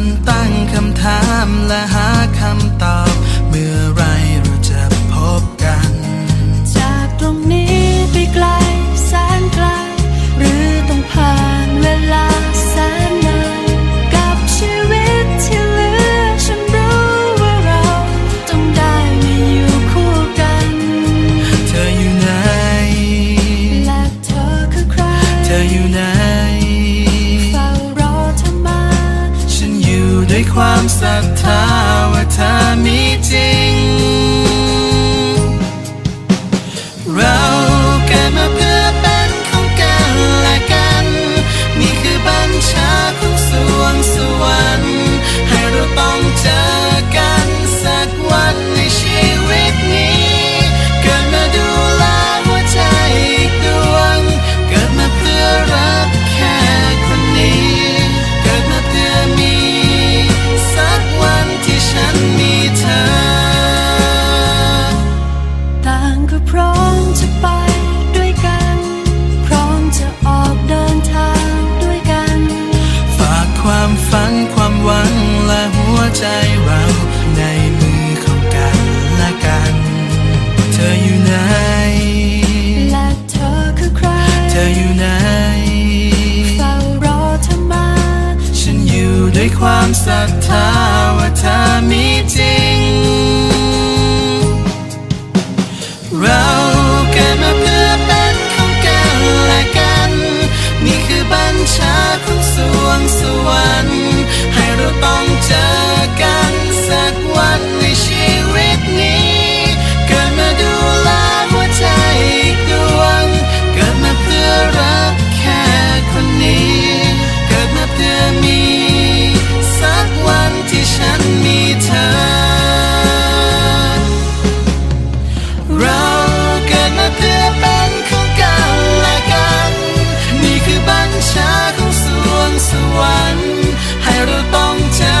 มันตั้งคำถามและหา รักเธอว่าเธอมีจริง ความหวังและหัวใจเราในมือของกันและกัน เธออยู่ไหน และเธอคือใคร เธออยู่ไหนเฝ้ารอเธอมา ฉันอยู่ด้วยความศรัทธาว่าเธอมีจริง เราเกิดมาเพื่อเป็นของกันและกัน นี่คือบัญชาของสวงสวรรค์ ให้เราต้องเจอกันสักวัน เราต้องเจอ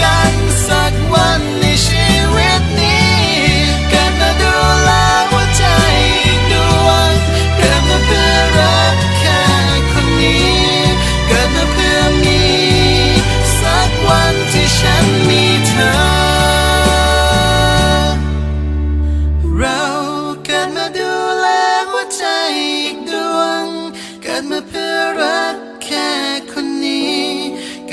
กันสักวันในชีวิตนี้เกิดมาดูแลหัวใจอีกดวงเกิดมาเพื่อรักแค่คนนี้เกิดมาเพื่อมีสักวันที่ฉันมีเธอ เราเกิดมาดูแลหัวใจอีกดวงเกิดมาเพื่อรักแค่คน